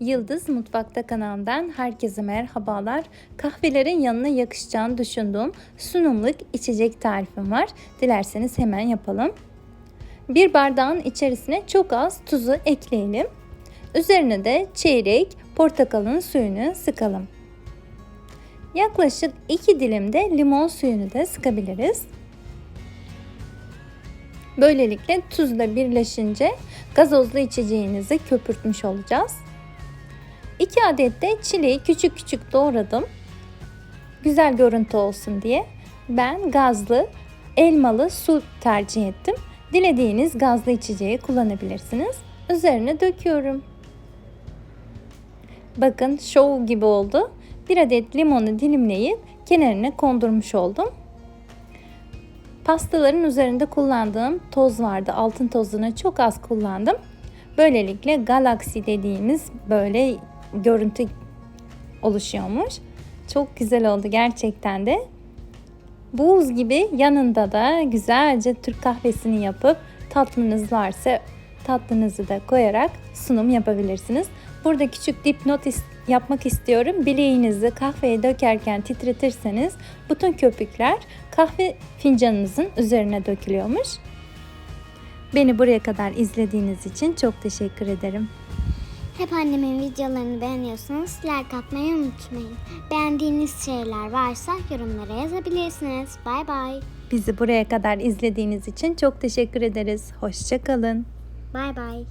Yıldız Mutfakta kanalından herkese merhabalar. Kahvelerin yanına yakışacağını düşündüğüm sunumluk içecek tarifim var. Dilerseniz hemen yapalım. Bir bardağın içerisine çok az tuzu ekleyelim. Üzerine de çeyrek portakalın suyunu sıkalım. Yaklaşık 2 dilim de limon suyunu da sıkabiliriz. Böylelikle tuzla birleşince gazozlu içeceğinizi köpürtmüş olacağız. 2 adet de çileği küçük küçük doğradım. Güzel görüntü olsun diye ben gazlı elmalı su tercih ettim. Dilediğiniz gazlı içeceği kullanabilirsiniz. Üzerine döküyorum. Bakın şov gibi oldu. Bir adet limonu dilimleyip kenarına kondurmuş oldum. Pastaların üzerinde kullandığım toz vardı. Altın tozunu çok az kullandım. Böylelikle galaxy dediğimiz böyle görüntü oluşuyormuş. Çok güzel oldu gerçekten de. Buz gibi yanında da güzelce Türk kahvesini yapıp tatlınız varsa tatlınızı da koyarak sunum yapabilirsiniz. Burada küçük dipnot yapmak istiyorum. Bileğinizi kahveye dökerken titretirseniz bütün köpükler kahve fincanınızın üzerine dökülüyormuş. Beni buraya kadar izlediğiniz için çok teşekkür ederim. Hep annemin videolarını beğeniyorsanız like atmayı unutmayın. Beğendiğiniz şeyler varsa yorumlara yazabilirsiniz. Bay bay. Bizi buraya kadar izlediğiniz için çok teşekkür ederiz. Hoşçakalın. Bay bay.